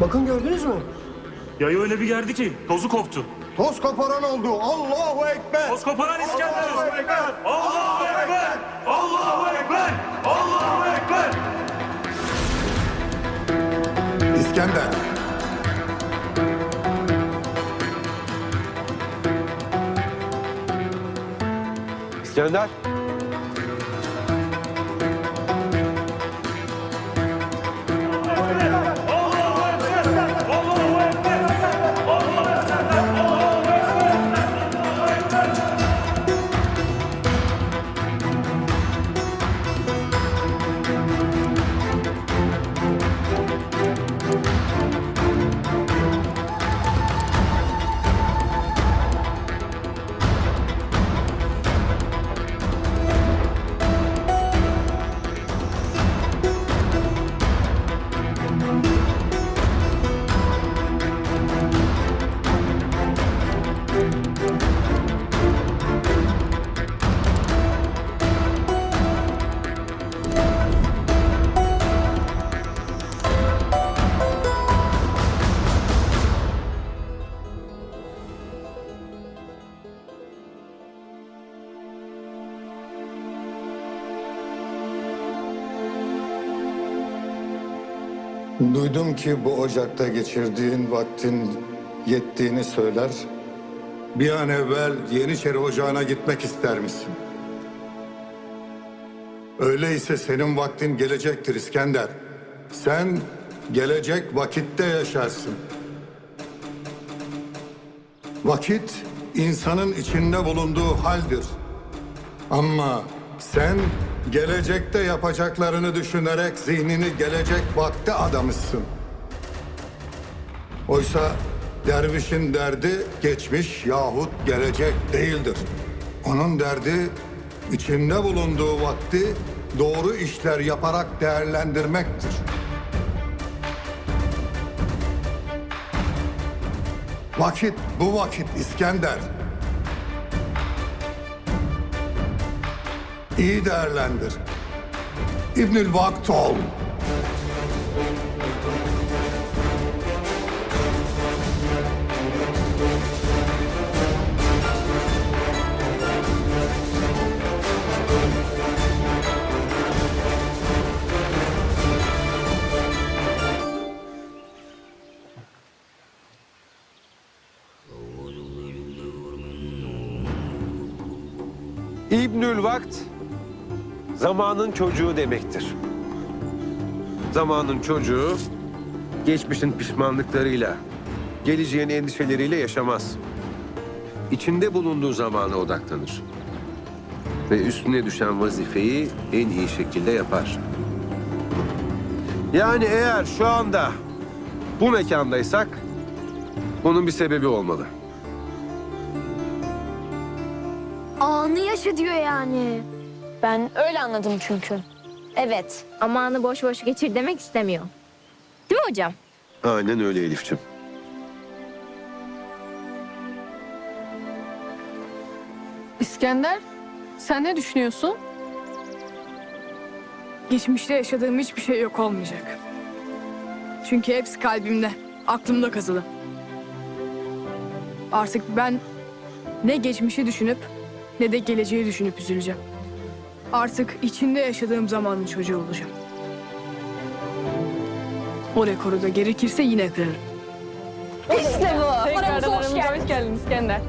Bakın gördünüz mü? Yayı öyle bir gerdi ki tozu koptu. Toz koparan oldu. Allahu Ekber. Toz koparan İskender. Allahu Ekber. Allahu Ekber! Allahu Ekber! Allahu Ekber! İskender. İskender. Duydum ki bu ocakta geçirdiğin vaktin yettiğini söyler. Bir an evvel Yeniçeri Ocağı'na gitmek ister misin? Öyleyse senin vaktin gelecektir İskender. Sen gelecek vakitte yaşarsın. Vakit insanın içinde bulunduğu haldir. Ama sen gelecekte yapacaklarını düşünerek zihnini gelecek vakte adamışsın. Oysa dervişin derdi geçmiş yahut gelecek değildir. Onun derdi içinde bulunduğu vakti doğru işler yaparak değerlendirmektir. Vakit bu vakit İskender. İyi değerlendir. İbnül Vakt ol. İbnül Vakt zamanın çocuğu demektir. Zamanın çocuğu geçmişin pişmanlıklarıyla, geleceğin endişeleriyle yaşamaz. İçinde bulunduğu zamana odaklanır. Ve üstüne düşen vazifeyi en iyi şekilde yapar. Yani eğer şu anda bu mekandaysak bunun bir sebebi olmalı. Anı yaşa diyor yani. Ben öyle anladım çünkü. Evet ama anı boş boş geçir demek istemiyor. Değil mi hocam? Aynen öyle Elif'ciğim. İskender, sen ne düşünüyorsun? Geçmişte yaşadığım hiçbir şey yok olmayacak. Çünkü hepsi kalbimde, aklımda kazılı. Artık ben ne geçmişi düşünüp ne de geleceği düşünüp üzüleceğim. Artık içinde yaşadığım zamanın çocuğu olacağım. O rekoru da gerekirse yine kırarım. İşte bu. Tekrardan aramıza hoş geldin İskender.